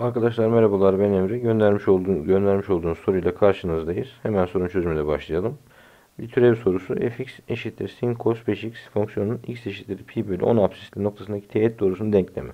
Arkadaşlar merhabalar ben Emre. Göndermiş olduğunuz, göndermiş olduğunuz soruyla karşınızdayız. Hemen sorun çözümüne başlayalım. Bir türev sorusu fx eşittir sin cos 5x fonksiyonunun x eşittir pi bölü 10 absisli noktasındaki teğet doğrusunun denklemi.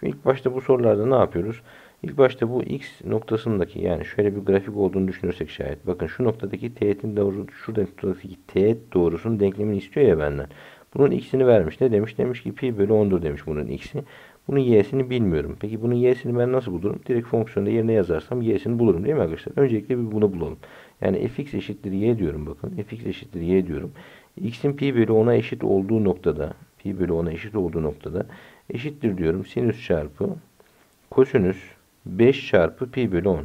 Şimdi ilk başta bu sorularda ne yapıyoruz? İlk başta bu x noktasındaki yani şöyle bir grafik olduğunu düşünürsek şayet. Bakın şu noktadaki teğetin doğru, şurada noktadaki teğet doğrusunun denklemini istiyor ya benden. Bunun x'ini vermiş. Ne demiş? Demiş ki pi bölü 10'dur demiş bunun x'i. Bunun y'sini bilmiyorum. Peki bunun y'sini ben nasıl bulurum? Direkt fonksiyonda yerine yazarsam y'sini bulurum değil mi arkadaşlar? Öncelikle bir bunu bulalım. Yani fx eşittir y diyorum bakın. fx eşittir y diyorum. x'in pi bölü 10'a eşit olduğu noktada pi bölü 10'a eşit olduğu noktada eşittir diyorum. Sinüs çarpı kosinüs 5 çarpı pi bölü 10.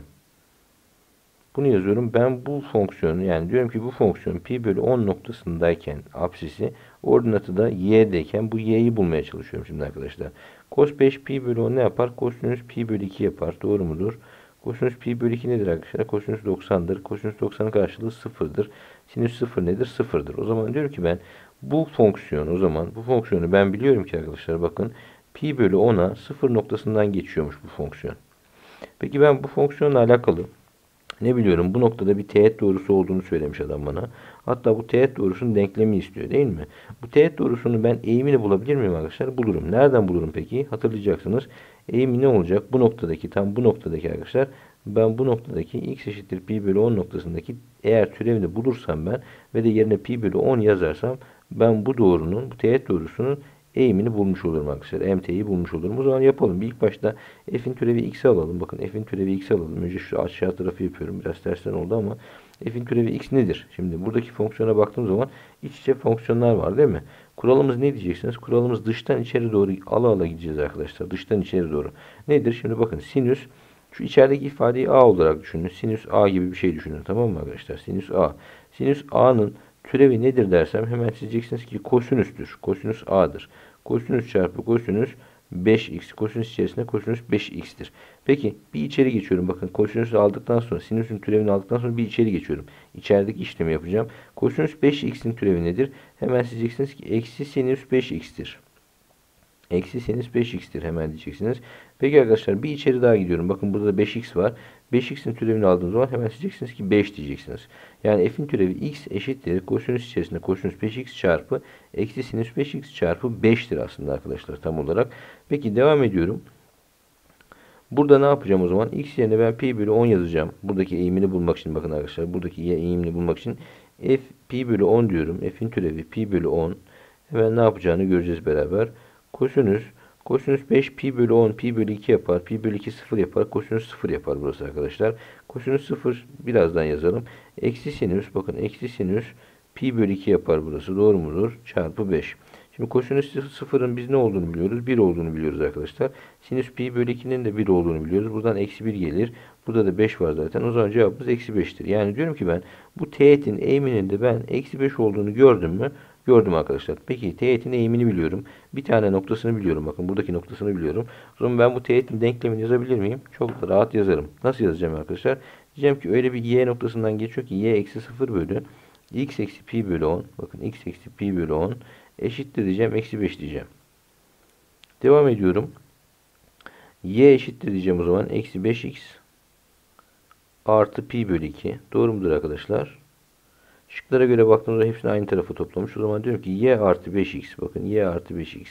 Bunu yazıyorum. Ben bu fonksiyonu yani diyorum ki bu fonksiyon pi bölü 10 noktasındayken apsisi ordinatı da y'deyken bu y'yi bulmaya çalışıyorum şimdi arkadaşlar. Cos 5 pi bölü 10 ne yapar? Kosinüs pi bölü 2 yapar. Doğru mudur? Kosinüs pi bölü 2 nedir arkadaşlar? Kosinüs 90'dır. Kosinüs 90'ın karşılığı 0'dır. Sinüs 0 nedir? 0'dır. O zaman diyorum ki ben bu fonksiyon o zaman bu fonksiyonu ben biliyorum ki arkadaşlar bakın pi bölü 10'a 0 noktasından geçiyormuş bu fonksiyon. Peki ben bu fonksiyonla alakalı ne biliyorum bu noktada bir teğet doğrusu olduğunu söylemiş adam bana. Hatta bu teğet doğrusunun denklemi istiyor değil mi? Bu teğet doğrusunu ben eğimini bulabilir miyim arkadaşlar? Bulurum. Nereden bulurum peki? Hatırlayacaksınız. Eğimi ne olacak? Bu noktadaki tam bu noktadaki arkadaşlar ben bu noktadaki x eşittir pi bölü 10 noktasındaki eğer türevini bulursam ben ve de yerine pi bölü 10 yazarsam ben bu doğrunun bu teğet doğrusunun eğimini bulmuş olurum arkadaşlar. MT'yi bulmuş olurum. O zaman yapalım. Bir ilk başta f'in türevi x'i alalım. Bakın f'in türevi x'i alalım. Önce şu aşağı tarafı yapıyorum. Biraz tersten oldu ama f'in türevi x nedir? Şimdi buradaki fonksiyona baktığım zaman iç içe fonksiyonlar var değil mi? Kuralımız ne diyeceksiniz? Kuralımız dıştan içeri doğru ala ala gideceğiz arkadaşlar. Dıştan içeri doğru. Nedir? Şimdi bakın sinüs şu içerideki ifadeyi a olarak düşünün. Sinüs a gibi bir şey düşünün. Tamam mı arkadaşlar? Sinüs a. Sinüs a'nın türevi nedir dersem hemen siz diyeceksiniz ki kosinüstür. Kosinüs a'dır. Kosinüs çarpı kosinüs 5x. Kosinüs içerisinde kosinüs 5x'tir. Peki bir içeri geçiyorum. Bakın kosinüsü aldıktan sonra sinüsün türevini aldıktan sonra bir içeri geçiyorum. İçerideki işlemi yapacağım. Kosinüs 5x'in türevi nedir? Hemen siz diyeceksiniz ki eksi sinüs 5x'tir. Eksi sinüs 5x'tir hemen diyeceksiniz. Peki arkadaşlar bir içeri daha gidiyorum. Bakın burada da 5x var. 5x'in türevini aldığım zaman hemen diyeceksiniz ki 5 diyeceksiniz. Yani f'in türevi x eşittir. Kosinüs içerisinde kosinüs 5x çarpı eksi sinüs 5x çarpı 5'tir aslında arkadaşlar tam olarak. Peki devam ediyorum. Burada ne yapacağım o zaman? X yerine ben pi bölü 10 yazacağım. Buradaki eğimini bulmak için bakın arkadaşlar. Buradaki eğimini bulmak için f pi bölü 10 diyorum. F'in türevi pi bölü 10. Hemen ne yapacağını göreceğiz beraber. Kosinüs Kosinüs 5 pi bölü 10 pi bölü 2 yapar. Pi bölü 2 0 yapar. Kosinüs 0 yapar burası arkadaşlar. Kosinüs 0 birazdan yazalım. Eksi sinüs bakın eksi sinüs pi bölü 2 yapar burası. Doğru mudur? Çarpı 5. Şimdi kosinüs 0'ın biz ne olduğunu biliyoruz? 1 olduğunu biliyoruz arkadaşlar. Sinüs pi bölü 2'nin de 1 olduğunu biliyoruz. Buradan eksi 1 gelir. Burada da 5 var zaten. O zaman cevabımız eksi 5'tir. Yani diyorum ki ben bu teğetin eğiminin de ben eksi 5 olduğunu gördüm mü? Gördüm arkadaşlar. Peki teğetin eğimini biliyorum. Bir tane noktasını biliyorum. Bakın buradaki noktasını biliyorum. O zaman ben bu teğetin denklemini yazabilir miyim? Çok rahat yazarım. Nasıl yazacağım arkadaşlar? Diyeceğim ki öyle bir y noktasından geçiyor ki y eksi 0 bölü x eksi pi bölü 10. Bakın x eksi pi bölü 10 eşittir diyeceğim. Eksi 5 diyeceğim. Devam ediyorum. y eşittir diyeceğim o zaman. Eksi 5x artı pi bölü 2. Doğru mudur arkadaşlar? Şıklara göre baktığımızda hepsini aynı tarafa toplamış. O zaman diyorum ki y artı 5x. Bakın y artı 5x.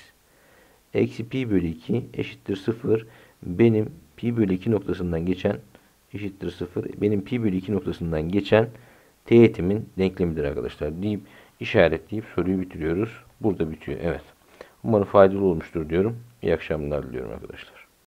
Eksi pi bölü 2 eşittir 0. Benim pi bölü 2 noktasından geçen eşittir 0. Benim pi bölü 2 noktasından geçen teğetimin denklemidir arkadaşlar. Deyip işaretleyip soruyu bitiriyoruz. Burada bitiyor. Evet. Umarım faydalı olmuştur diyorum. İyi akşamlar diliyorum arkadaşlar.